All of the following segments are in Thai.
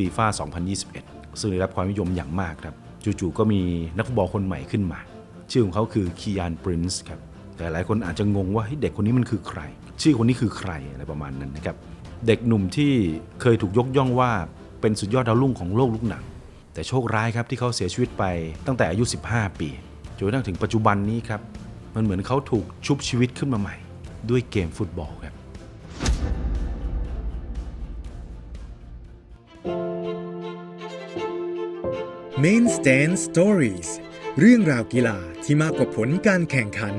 ฟีฟ่า2021 ซึ่งได้รับความนิยมอย่างมากครับ จู่ๆ ก็มีนักฟุตบอลคนใหม่ขึ้นมา ชื่อของเขาคือคียานปรินซ์ครับ แต่หลายคนอาจจะงงว่าเด็กคนนี้มันคือใคร ชื่อคนนี้คือใครอะไรประมาณนั้นนะครับ เด็กหนุ่มที่เคยถูกยกย่องว่าเป็นสุดยอดดาวรุ่งของโลกลูกหนัง แต่โชคร้ายครับที่เขาเสียชีวิตไปตั้งแต่อายุ 15 ปี จนกระทั่งถึงปัจจุบันนี้ครับ มันเหมือนเขาถูกชุบชีวิตขึ้นมาใหม่ ด้วยเกมฟุตบอลครับ Main Stand Stories เรื่องราวกีฬาที่มากกว่าผลการแข่งขัน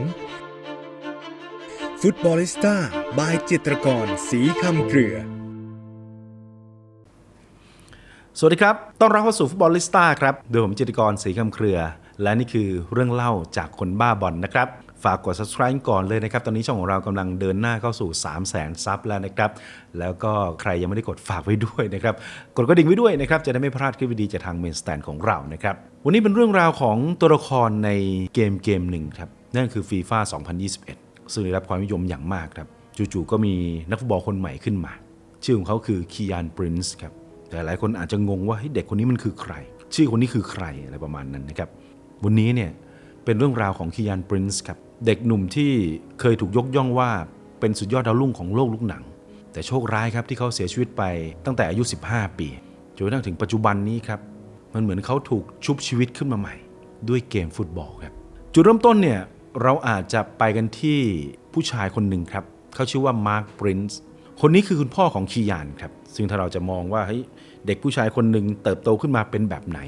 ฟุตบอลิสต้าบายจิตรกรสีคำเกลือ สวัสดีครับ ต้อนรับเข้าสู่ฟุตบอลลิสต้าครับ โดยผมจิตรกรสีคำเกลือ และนี่คือเรื่องเล่าจากคนบ้าบอลนะครับ ฝากกด subscribe ก่อนเลยนะครับ ตอนนี้ช่องของเรากำลังเดินหน้าเข้าสู่ 3 0 0แสนซับแล้วนะครับ แล้วก็ใครยังไม่ได้กดฝากไว้ด้วยนะครับ กดกระดิ่งไว้ด้วยนะครับ จะได้ไม่พลาดคลิปดีจากทางเมนสแตนของเรานะครับ วันนี้เป็นเรื่องราวของตัวละครในเกมเกมหนึ่งครับ นั่นคือฟีฟ่า2021 ซึ่งได้รับความนิยมอย่างมากครับ จู่ๆ ก็มีนักฟุตบอลคนใหม่ขึ้นมา ชื่อของเขาคือคียานปรินซ์ครับ แต่หลายคนอาจจะงงว่าเฮ้ยเด็กคนนี้มันคือใคร ชื่อคนนี้คือใครอะไรประมาณนั้นนะครับ วันนี้เนี่ยเป็นเรื่องราวของคียานปรินซ์ครับเด็กหนุ่มที่เคยถูกยกย่องว่าเป็นสุดยอดดาวรุ่งของโลกลูกหนัง แต่โชคร้ายครับที่เขาเสียชีวิตไปตั้งแต่อายุ 15 ปีจนกระทั่งถึงปัจจุบันนี้ครับมันเหมือนเขาถูกชุบชีวิตขึ้นมาใหม่ ด้วยเกมฟุตบอลครับจุดเริ่มต้นเนี่ยเราอาจจะไปกันที่ผู้ชายคนหนึ่งครับเขาชื่อว่ามาร์คปรินซ์คนนี้คือคุณพ่อของคียานครับซึ่งถ้าเราจะมองว่าเฮ้ยเด็กผู้ชายคนหนึ่งเติบโตขึ้นมาเป็นแบบไหน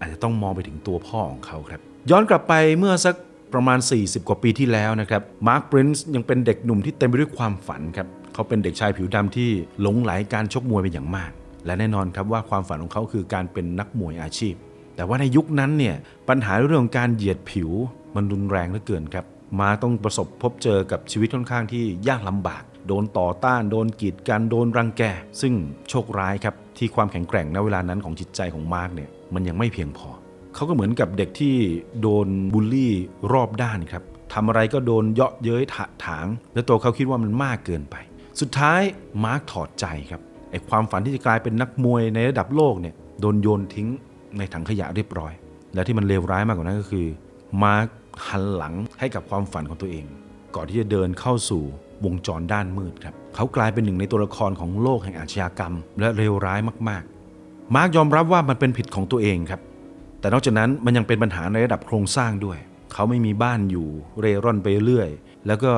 อาจจะต้องมองไปถึงตัวพ่อของเขาครับ ย้อนกลับไปเมื่อสัก ประมาณ 40 กว่าปีที่แล้วนะครับมาร์คปรินซ์ยังเป็นเด็กหนุ่มที่เต็มไปด้วยความฝันครับเขาเป็นเด็กชายผิวดำที่หลงไหลการชกมวยเป็นอย่างมาก และแน่นอนครับว่าความฝันของเขาคือการเป็นนักมวยอาชีพ แต่ว่าในยุคนั้นเนี่ยปัญหาเรื่องของการเหยียดผิวมันรุนแรงเหลือเกินครับมาต้องประสบพบเจอกับชีวิตค่อนข้างที่ยากลำบาก โดนต่อต้านโดนกีดกันโดนรังแก ซึ่งโชคร้ายครับที่ความแข็งแกร่งณเวลานั้นของจิตใจของมาร์กเนี่ยมันยังไม่เพียงพอ เขาก็เหมือนกับเด็กที่โดนบูลลี่รอบด้านครับทำอะไรก็โดนเยาะเย้ยถะถาง และตัวเขาคิดว่ามันมากเกินไป สุดท้ายมาร์กถอดใจครับไอความฝันที่จะกลายเป็นนักมวยในระดับโลกเนี่ยโดนโยนทิ้งในถังขยะเรียบร้อย และที่มันเลวร้ายมากกว่านั้นก็คือ มาร์คหันหลังให้กับความฝันของตัวเอง ก่อนที่จะเดินเข้าสู่วงจรด้านมืดครับเขากลายเป็นหนึ่งในตัวละครของโลกแห่งอาชญากรรม และเลวร้ายมาก ๆ มาร์คยอมรับว่ามันเป็นผิดของตัวเองครับ แต่นอกจากนั้นมันยังเป็นปัญหาในระดับโครงสร้างด้วย เขาไม่มีบ้านอยู่เร่ร่อนไปเรื่อย แล้วก็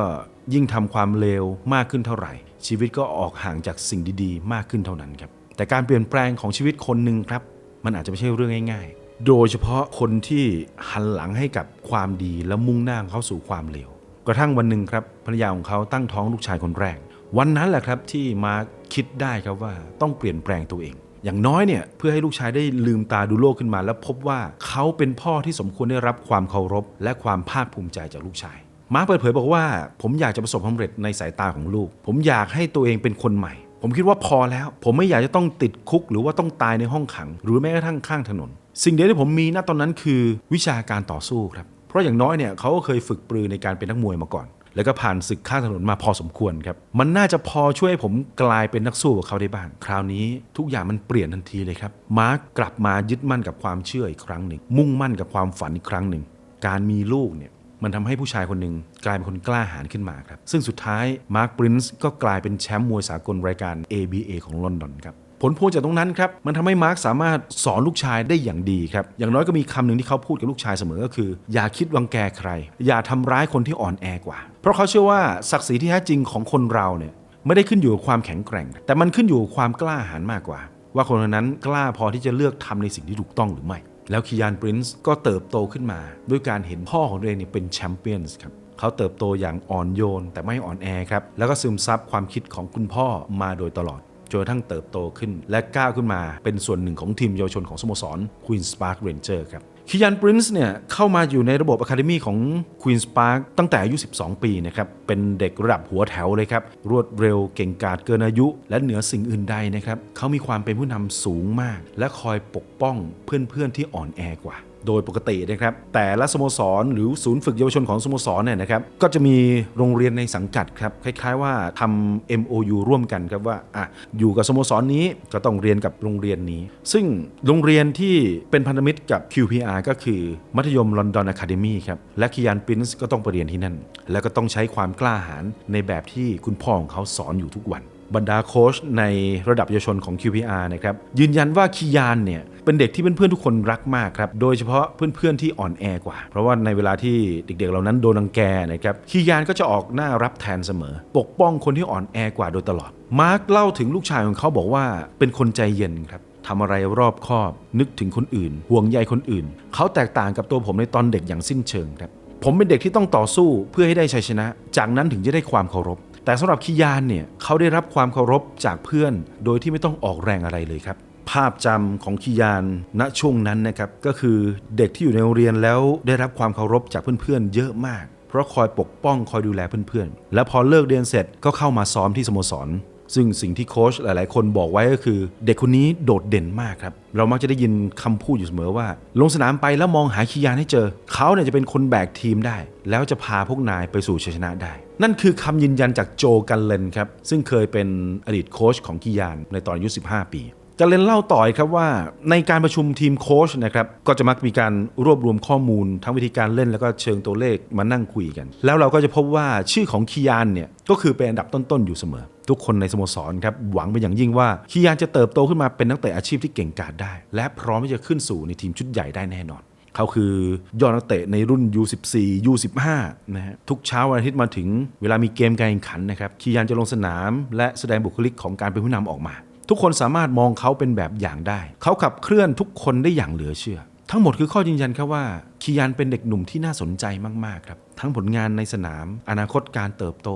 ยิ่งทำความเลวมากขึ้นเท่าไหร่ ชีวิตก็ออกห่างจากสิ่งดีๆ มากขึ้นเท่านั้นครับแต่การเปลี่ยนแปลงของชีวิตคนหนึ่งครับ มันอาจจะไม่ใช่เรื่องง่าย ๆ โดยเฉพาะคนที่หันหลังให้กับความดีแล้วมุ่งหน้าเข้าสู่ความเลวกระทั่งวันหนึ่งครับภรรยาของเขาตั้งท้องลูกชายคนแรกวันนั้นแหละครับที่มาคิดได้ครับว่าต้องเปลี่ยนแปลงตัวเอง อย่างน้อยเนี่ยเพื่อให้ลูกชายได้ลืมตาดูโลกขึ้นมา แล้วพบว่าเขาเป็นพ่อที่สมควรได้รับความเคารพ และความภาคภูมิใจจากลูกชาย มาร์คเปิดเผยบอกว่า ผมอยากจะประสบความสำเร็จในสายตาของลูก ผมอยากให้ตัวเองเป็นคนใหม่ ผมคิดว่าพอแล้ว ผมไม่อยากจะต้องติดคุก หรือว่าต้องตายในห้องขัง หรือแม้กระทั่งข้างถนน สิ่งเดียวที่ผมมีณตอนนั้นคือวิชาการต่อสู้ครับเพราะอย่างน้อยเนี่ยเขาก็เคยฝึกปรือในการเป็นนักมวยมาก่อน แล้วก็ผ่านศึกข้างถนนมาพอสมควรครับ มันน่าจะพอช่วยให้ผมกลายเป็นนักสู้กับเขาได้บ้าง คราวนี้ทุกอย่างมันเปลี่ยนทันทีเลยครับ มาร์กกลับมายึดมั่นกับความเชื่ออีกครั้งหนึ่ง มุ่งมั่นกับความฝันอีกครั้งหนึ่ง การมีลูกเนี่ยมันทำให้ผู้ชายคนหนึ่งกลายเป็นคนกล้าหาญขึ้นมาครับ ซึ่งสุดท้ายมาร์คปรินซ์ก็กลายเป็นแชมป์มวยสากลรายการ ABA ของลอนดอนครับ ผลพวงจากตรงนั้นครับมันทำให้มาร์คสามารถสอนลูกชายได้อย่างดีครับอย่างน้อยก็มีคำหนึ่งที่เขาพูดกับลูกชายเสมอก็คือ อย่าคิดรังแกใคร อย่าทำร้ายคนที่อ่อนแอกว่า เพราะเขาเชื่อว่าศักดิ์ศรีที่แท้จริงของคนเราเนี่ยไม่ได้ขึ้นอยู่กับความแข็งแกร่ง แต่มันขึ้นอยู่กับความกล้าหาญมากกว่า ว่าคนคนนั้นกล้าพอที่จะเลือกทำในสิ่งที่ถูกต้องหรือไม่แล้วคียานปรินซ์ก็เติบโตขึ้นมา ด้วยการเห็นพ่อของตัวเองเนี่ยเป็นแชมเปี้ยนส์ครับเขาเติบโตอย่างอ่อนโยน แต่ไม่อ่อนแอครับ แล้วก็ซึมซับความคิดของคุณพ่อมาโดยตลอด จนกระทั่งเติบโตขึ้น และก้าวขึ้นมาเป็นส่วนหนึ่งของทีมเยาวชนของสโมสร Queen's Park Ranger ครับคิยันปรินซ์เนี่ยเข้ามาอยู่ในระบบอะคาเดมีของ Queen's Park ตั้งแต่อายุ 12 ปีนะครับ เป็นเด็กระดับหัวแถวเลยครับ รวดเร็วเก่งกาจเกินอายุ และเหนือสิ่งอื่นใดนะครับ เขามีความเป็นผู้นำสูงมาก และคอยปกป้องเพื่อนๆที่อ่อนแอกว่า โดยปกตินะครับ แต่ละสโมสรหรือศูนย์ฝึกเยาวชนของสโมสรเนี่ยนะครับก็จะมีโรงเรียนในสังกัดครับคล้ายๆว่าทำ MOU ร่วมกันครับว่าอะอยู่กับสโมสรนี้ก็ต้องเรียนกับโรงเรียนนี้ ซึ่งโรงเรียนที่เป็นพันธมิตรกับ QPR ก็คือมัธยมลอนดอนอะคาเดมีครับและคิยานปรินซ์ก็ต้องไปเรียนที่นั่น แล้วก็ต้องใช้ความกล้าหาญในแบบที่คุณพ่อของเขาสอนอยู่ทุกวัน บรรดาโค้ชในระดับเยาวชนของ QPR นะครับยืนยันว่าคียานเนี่ยเป็นเด็กที่เพื่อนๆทุกคนรักมากครับโดยเฉพาะเพื่อนๆที่อ่อนแอกว่า เพราะว่าในเวลาที่เด็กๆเหล่านั้นโดนรังแกนะครับคียานก็จะออกหน้ารับแทนเสมอ ปกป้องคนที่อ่อนแอกว่าโดยตลอด มาร์คเล่าถึงลูกชายของเขาบอกว่าเป็นคนใจเย็นครับทำอะไรรอบคอบ นึกถึงคนอื่น ห่วงใยคนอื่น เขาแตกต่างกับตัวผมในตอนเด็กอย่างสิ้นเชิงครับผมเป็นเด็กที่ต้องต่อสู้เพื่อให้ได้ชัยชนะ จากนั้นถึงจะได้ความเคารพ แต่สำหรับคิยานเนี่ยเขาได้รับความเคารพจากเพื่อน โดยที่ไม่ต้องออกแรงอะไรเลยครับ ภาพจำของคิยานณช่วงนั้นนะครับก็คือเด็กที่อยู่ในโรงเรียนแล้วได้รับความเคารพจากเพื่อนๆเยอะมาก เพราะคอยปกป้องคอยดูแลเพื่อนๆ และพอเลิกเรียนเสร็จก็เข้ามาซ้อมที่สโมสร ซึ่งสิ่งที่โค้ชหลาย ๆ คนบอกไว้ก็คือ เด็กคนนี้โดดเด่นมากครับ เรามักจะได้ยินคำพูดอยู่เสมอว่า ลงสนามไปแล้วมองหาคียานให้เจอ เขาเนี่ยจะเป็นคนแบกทีมได้ แล้วจะพาพวกนายไปสู่ชัยชนะได้ นั่นคือคำยืนยันจากโจกันเลนครับซึ่งเคยเป็นอดีตโค้ชของคียานในตอนอายุ 15 ปี จะเลนเล่าต่ออีกครับว่าในการประชุมทีมโค้ชนะครับก็จะมักมีการรวบรวมข้อมูล ทั้งวิธีการเล่นแล้วก็เชิงตัวเลขมานั่งคุยกัน แล้วเราก็จะพบว่าชื่อของคียานเนี่ยก็คือเป็นอันดับต้นๆอยู่เสมอ ทุกคนในสโมสรครับหวังเป็นอย่างยิ่งว่าคียานจะเติบโตขึ้นมาเป็นนักเตะอาชีพที่เก่งกาจได้ และพร้อมที่จะขึ้นสู่ในทีมชุดใหญ่ได้แน่นอนเขาคือยอดนักเตะในรุ่น U14 U15 นะฮะทุกเช้าวันอาทิตย์มาถึงเวลามีเกมการแข่งขันนะครับคียานจะลงสนาม และแสดงบุคลิกของการเป็นผู้นำออกมา ทุกคนสามารถมองเขาเป็นแบบอย่างได้ เขาขับเคลื่อนทุกคนได้อย่างเหลือเชื่อ ทั้งหมดคือข้อยืนยันครับว่าคียานเป็นเด็กหนุ่มที่น่าสนใจมาก ๆ ครับ ทั้งผลงานในสนาม อนาคตการเติบโต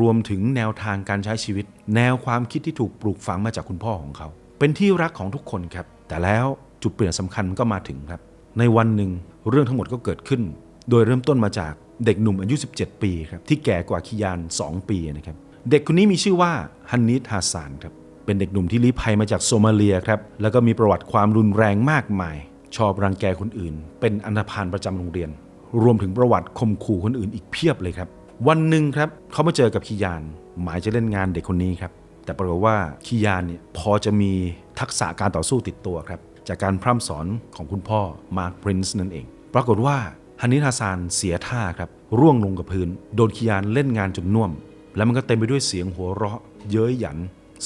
รวมถึงแนวทางการใช้ชีวิต แนวความคิดที่ถูกปลูกฝังมาจากคุณพ่อของเขา เป็นที่รักของทุกคนครับ แต่แล้วจุดเปลี่ยนสำคัญก็มาถึงครับ ในวันหนึ่งเรื่องทั้งหมดก็เกิดขึ้น โดยเริ่มต้นมาจากเด็กหนุ่มอายุ 17 ปีครับที่แก่กว่าคิยาน 2 ปีนะครับเด็กคนนี้มีชื่อว่าฮันนิดฮาซานครับ เป็นเด็กหนุ่มที่ลี้ภัยมาจากโซมาเลียครับ แล้วก็มีประวัติความรุนแรงมากมาย ชอบรังแกคนอื่น เป็นอันธพาลประจำโรงเรียน รวมถึงประวัติข่มขู่คนอื่นอีกเพียบเลยครับ วันหนึ่งครับเขามาเจอกับคิยาน หมายจะเล่นงานเด็กคนนี้ครับ แต่ปรากฏว่าคิยานเนี่ยพอจะมีทักษะการต่อสู้ติดตัวครับ จากการพร่ำสอนของคุณพ่อมาร์คปรินซ์นั่นเอง ปรากฏว่าฮันนิทาซานเสียท่าครับร่วงลงกับพื้น โดนคิยานเล่นงานจนน่วม แล้วมันก็เต็มไปด้วยเสียงหัวเราะ เย้ยหยัน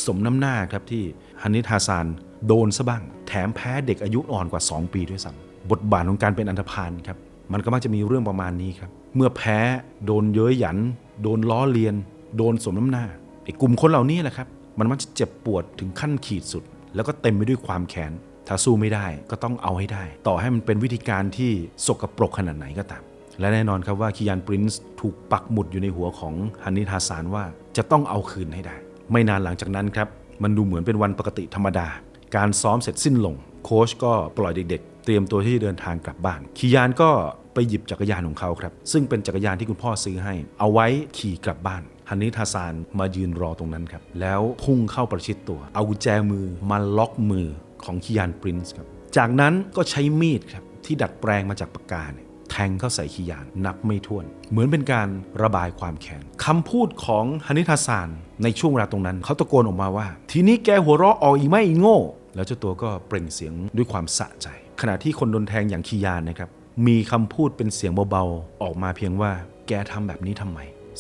สมน้ำหน้าครับที่ฮันนิทาซานโดนซะบ้าง แถมแพ้เด็กอายุอ่อนกว่า 2 ปีด้วยซ้ำบทบาทของการเป็นอันธพาลครับ มันก็มักจะมีเรื่องประมาณนี้ครับ เมื่อแพ้โดนเย้ยหยัน โดนล้อเลียน โดนสมน้ำหน้าไอ้กลุ่มคนเหล่านี้แหละครับ มันมักจะเจ็บปวดถึงขั้นขีดสุด แล้วก็เต็มไปด้วยความแค้นถ้าสู้ไม่ได้ก็ต้องเอาให้ได้ ต่อให้มันเป็นวิธีการที่สกปรกขนาดไหนก็ตาม และแน่นอนครับว่าคิยานปรินซ์ถูกปักหมุดอยู่ในหัวของฮันนิทาสานว่าจะต้องเอาคืนให้ได้ ไม่นานหลังจากนั้นครับ มันดูเหมือนเป็นวันปกติธรรมดา การซ้อมเสร็จสิ้นลง โค้ชก็ปล่อยเด็กๆ เตรียมตัวที่จะเดินทางกลับบ้าน คิยานก็ไปหยิบจักรยานของเขาครับ ซึ่งเป็นจักรยานที่คุณพ่อซื้อให้ เอาไว้ขี่กลับบ้านฮันนิทาซานมายืนรอตรงนั้นครับ แล้วพุ่งเข้าประชิดตัว เอากุญแจมือมาล็อกมือของคิยานปรินซ์ครับ จากนั้นก็ใช้มีดครับที่ดัดแปลงมาจากปากกาเนี่ย แทงเข้าใส่คิยานนับไม่ถ้วน เหมือนเป็นการระบายความแค้นคำพูดของฮันนิทาซานในช่วงเวลาตรงนั้น เขาตะโกนออกมาว่า ทีนี้แกหัวเราะออกอีกไหมอีโง่ แล้วเจ้าตัวก็เปล่งเสียงด้วยความสะใจ ขณะที่คนโดนแทงอย่างคิยานนะครับมีคำพูดเป็นเสียงเบาๆ ออกมาเพียงว่า แกทำแบบนี้ทำไม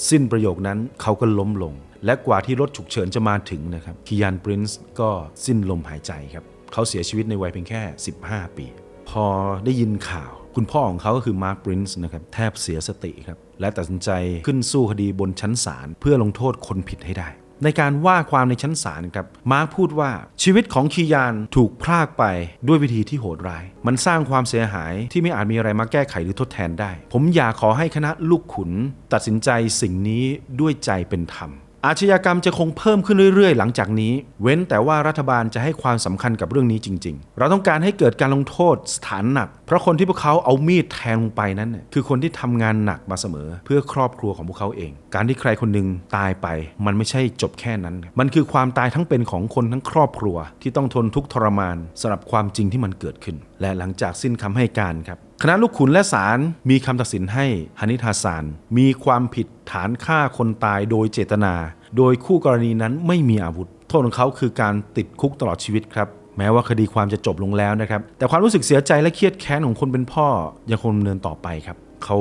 สิ้นประโยคนั้นเขาก็ล้มลง และกว่าที่รถฉุกเฉินจะมาถึงนะครับคิยานปรินซ์ก็สิ้นลมหายใจครับ เขาเสียชีวิตในวัยเพียงแค่ 15 ปี พอได้ยินข่าว คุณพ่อของเขาก็คือมาร์คปรินซ์นะครับแทบเสียสติครับและตัดสินใจขึ้นสู้คดีบนชั้นศาลเพื่อลงโทษคนผิดให้ได้ ในการว่าความในชั้นศาลครับมาร์คพูดว่าชีวิตของคียานถูกพรากไปด้วยวิธีที่โหดร้าย มันสร้างความเสียหายที่ไม่อาจมีอะไรมาแก้ไขหรือทดแทนได้ ผมอยากขอให้คณะลูกขุน ตัดสินใจสิ่งนี้ด้วยใจเป็นธรรม อาชญากรรมจะคงเพิ่มขึ้นเรื่อยๆ หลังจากนี้ เว้นแต่ว่ารัฐบาลจะให้ความสำคัญกับเรื่องนี้จริง ๆ เราต้องการให้เกิดการลงโทษสถานหนัก เพราะคนที่พวกเขาเอามีดแทงลงไปนั้นน่ะคือคนที่ทำงานหนักมาเสมอ เพื่อครอบครัวของพวกเขาเอง การที่ใครคนหนึ่งตายไป มันไม่ใช่จบแค่นั้น มันคือความตายทั้งเป็นของคนทั้งครอบครัว ที่ต้องทนทุกข์ทรมานสำหรับความจริงที่มันเกิดขึ้น และหลังจากสิ้นคำให้การครับ คณะลูกขุนและศาลมีคำตัดสินให้ฮานิทาซานมีความผิดฐานฆ่าคนตายโดยเจตนา โดยคู่กรณีนั้นไม่มีอาวุธ โทษของเขาคือการติดคุกตลอดชีวิตครับ แม้ว่าคดีความจะจบลงแล้วนะครับ แต่ความรู้สึกเสียใจและเครียดแค้นของคนเป็นพ่อยังคงดำเนินต่อไปครับเขา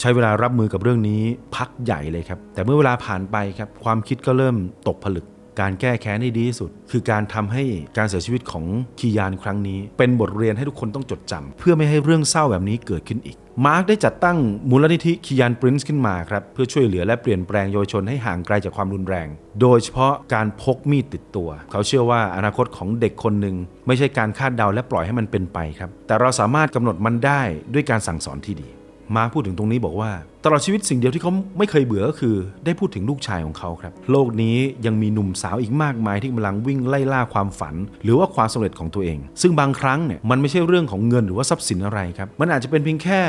ใช้เวลารับมือกับเรื่องนี้พักใหญ่เลยครับ แต่เมื่อเวลาผ่านไปครับ ความคิดก็เริ่มตกผลึก การแก้แค้นให้ดีที่สุด คือการทำให้การเสียชีวิตของคียานครั้งนี้ เป็นบทเรียนให้ทุกคนต้องจดจำเพื่อไม่ให้เรื่องเศร้าแบบนี้เกิดขึ้นอีก มาร์กได้จัดตั้งมูลนิธิคียานปรินซ์ขึ้นมาครับเพื่อช่วยเหลือและเปลี่ยนแปลงเยาวชนให้ห่างไกลจากความรุนแรง โดยเฉพาะการพกมีดติดตัว เขาเชื่อว่าอนาคตของเด็กคนหนึ่งไม่ใช่การคาดเดาและปล่อยให้มันเป็นไปครับแต่เราสามารถกำหนดมันได้ด้วยการสั่งสอนที่ดี มาพูดถึงตรงนี้บอกว่า ตลอดชีวิตสิ่งเดียวที่เขาไม่เคยเบื่อก็คือ ได้พูดถึงลูกชายของเขาครับ โลกนี้ยังมีหนุ่มสาวอีกมากมายที่กำลังวิ่งไล่ล่าความฝัน หรือว่าความสำเร็จของตัวเอง ซึ่งบางครั้งเนี่ยมันไม่ใช่เรื่องของเงินหรือว่าทรัพย์สินอะไรครับ มันอาจจะเป็นเพียงแค่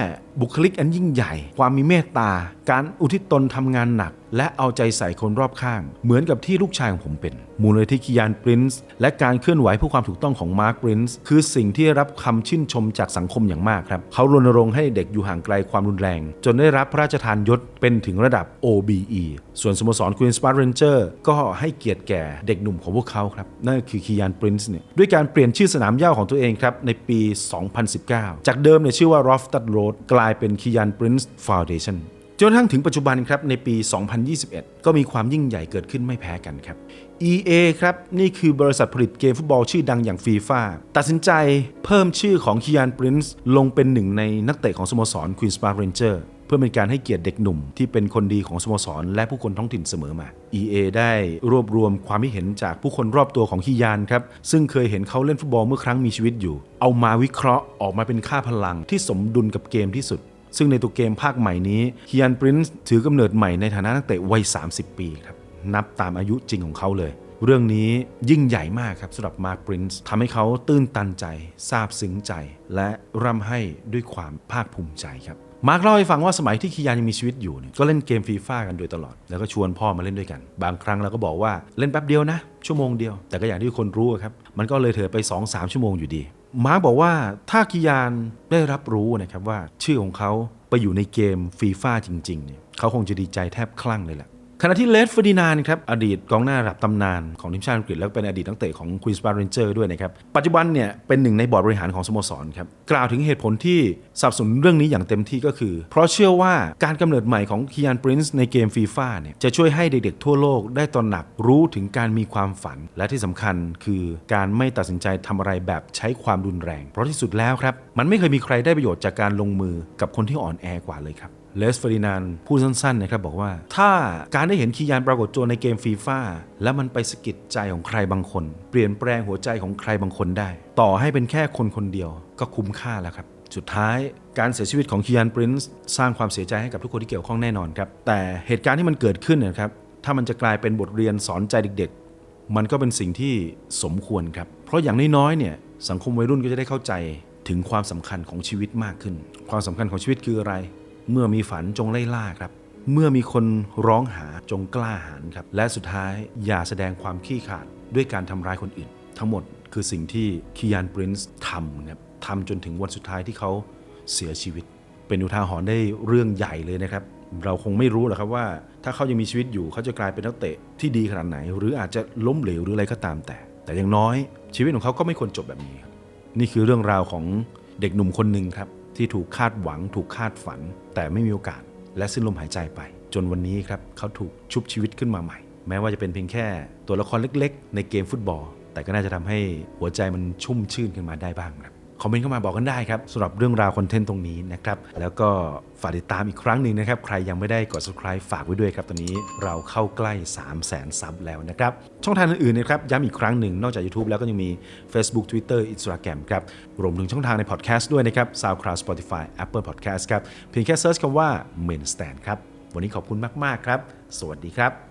บุคลิกอันยิ่งใหญ่ ความมีเมตตา การอุทิศตนทำงานหนัก และเอาใจใส่คนรอบข้าง เหมือนกับที่ลูกชายของผมเป็น มูลนิธิคิยานปรินซ์และการเคลื่อนไหวเพื่อความถูกต้องของมาร์คปรินซ์คือสิ่งที่ได้รับคำชื่นชมจากสังคมอย่างมากครับเขารณรงค์ให้เด็กอยู่ห่างไกลความรุนแรง จนได้รับพระราชทานยศเป็นถึงระดับ OBE ส่วนสโมสร Queen's Park Ranger ก็ให้เกียรติแก่เด็กหนุ่มของพวกเขาครับ นั่นคือคิยานปรินซ์เนี่ยด้วยการเปลี่ยนชื่อสนามหญ้าของตัวเองครับ ในปี 2019 จากเดิมเนี่ยชื่อว่า Rofstad Road กลายเป็นคิยานปรินซ์ Foundation จนกระทั่งถึงปัจจุบันครับในปี 2021 ก็มีความยิ่งใหญ่เกิดขึ้นไม่แพ้กันครับ EA ครับ นี่คือบริษัทผลิตเกมฟุตบอลชื่อดังอย่างฟีฟ่าตัดสินใจเพิ่มชื่อของคียานปรินซ์ลงเป็นหนึ่งในนักเตะของสโมสร Queen's Park Ranger เพื่อเป็นการให้เกียรติเด็กหนุ่มที่เป็นคนดีของสโมสร และผู้คนท้องถิ่นเสมอมา EA ได้รวบรวมความคิดเห็นจากผู้คนรอบตัวของคียานครับซึ่งเคยเห็นเขาเล่นฟุตบอลเมื่อครั้งมีชีวิตอยู่ เอามาวิเคราะห์ออกมาเป็นค่าพลังที่สมดุลกับเกมที่สุด ซึ่งในตัวเกมภาคใหม่นี้คียานปรินซ์ถือกำเนิดใหม่ในฐานะนักเตะวัย 30 ปีครับนับตามอายุจริงของเขาเลย เรื่องนี้ยิ่งใหญ่มากครับสำหรับมาร์คปรินซ์ทำให้เขาตื้นตันใจซาบซึ้งใจ และร่ำให้ด้วยความภาคภูมิใจครับ มาร์กเล่าให้ฟังว่าสมัยที่คียานยังมีชีวิตอยู่เนี่ยก็เล่นเกมฟีฟ่ากันโดยตลอด แล้วก็ชวนพ่อมาเล่นด้วยกัน บางครั้งเราก็บอกว่าเล่นแป๊บเดียวนะ ชั่วโมงเดียว แต่ก็อย่างที่คนรู้ครับ มันก็เลยเถิดไป 2-3 ชั่วโมงอยู่ดี มาร์กบอกว่าถ้าคียานได้รับรู้นะครับว่าชื่อของเขาไปอยู่ในเกมฟีฟ่าจริงๆเนี่ยเขาคงจะดีใจแทบคลั่งเลยแหละ ขณะที่เลดเฟอร์ดินานครับอดีตกองหน้าระดับตำนานของทีมชาติอังกฤษแล้วเป็นอดีตนักเตะของ Queen's Park Ranger ด้วยนะครับปัจจุบันเนี่ยเป็นหนึ่งในบอร์ดบริหารของสโมสรครับกล่าวถึงเหตุผลที่สนับสนุนเรื่องนี้อย่างเต็มที่ก็คือ เพราะเชื่อว่าการกำเนิดใหม่ของคียานปรินซ์ในเกมฟีฟ่าเนี่ยจะช่วยให้เด็กๆทั่วโลกได้ตระหนักรู้ถึงการมีความฝัน และที่สำคัญคือการไม่ตัดสินใจทำอะไรแบบใช้ความรุนแรง เพราะที่สุดแล้วครับมันไม่เคยมีใครได้ประโยชน์จากการลงมือกับคนที่อ่อนแอกว่าเลยครับ เลสเฟอรินานพูดสั้นๆนะครับบอกว่า ถ้าการได้เห็นคียานปรากฏตัวในเกมฟีฟ่าแล้วมันไปสะกิดใจของใครบางคน เปลี่ยนแปลงหัวใจของใครบางคนได้ ต่อให้เป็นแค่คนคนเดียวก็คุ้มค่าแล้วครับ สุดท้ายการเสียชีวิตของคียานปรินซ์สร้างความเสียใจให้กับทุกคนที่เกี่ยวข้องแน่นอนครับ แต่เหตุการณ์ที่มันเกิดขึ้นเนะครับถ้ามันจะกลายเป็นบทเรียนสอนใจเด็กๆ มันก็เป็นสิ่งที่สมควรครับ เพราะอย่างน้อยๆเนี่ยสังคมวัยรุ่นก็จะได้เข้าใจถึงความสำคัญของชีวิตมากขึ้น ความสำคัญของชีวิตคืออะไร เมื่อมีฝันจงไล่ล่าครับ เมื่อมีคนร้องหาจงกล้าหาญครับ และสุดท้ายอย่าแสดงความขี้ขลาดด้วยการทำร้ายคนอื่น ทั้งหมดคือสิ่งที่คียานปรินซ์ทำครับทำจนถึงวันสุดท้ายที่เขาเสียชีวิต เป็นอุทาหรณ์ได้เรื่องใหญ่เลยนะครับ เราคงไม่รู้หรอกครับว่า ถ้าเขายังมีชีวิตอยู่เขาจะกลายเป็นนักเตะที่ดีขนาดไหน หรืออาจจะล้มเหลวหรืออะไรก็ตามแต่ แต่อย่างน้อยชีวิตของเขาก็ไม่ควรจบแบบนี้ครับนี่คือเรื่องราวของเด็กหนุ่มคนหนึ่งครับ ที่ถูกคาดหวัง ถูกคาดฝัน แต่ไม่มีโอกาส และสิ้นลมหายใจไป จนวันนี้ครับเขาถูกชุบชีวิตขึ้นมาใหม่ แม้ว่าจะเป็นเพียงแค่ตัวละครเล็ก ๆ ในเกมฟุตบอล แต่ก็น่าจะทำให้หัวใจมันชุ่มชื่นขึ้นมาได้บ้างครับ คอมเมนต์เข้ามาบอกกันได้ครับสำหรับเรื่องราวคอนเทนต์ตรงนี้นะครับ แล้วก็ฝากติดตามอีกครั้งหนึ่งนะครับ ใครยังไม่ได้กด subscribe ฝากไว้ด้วยครับ ตอนนี้เราเข้าใกล้ 3 0 0 0 0 0 ซับแล้วนะครับ ช่องทางอื่นๆนะครับ ย้ำอีกครั้งหนึ่ง นอกจาก YouTube แล้วก็ยังมี Facebook Twitter Instagram ครับ รวมถึงช่องทางใน Podcast ด้วยนะครับ SoundCloud Spotify Apple Podcast ครับ เพียงแค่เซิร์ชคำว่า Main Stand ครับ วันนี้ขอบคุณมากๆครับ สวัสดีครับ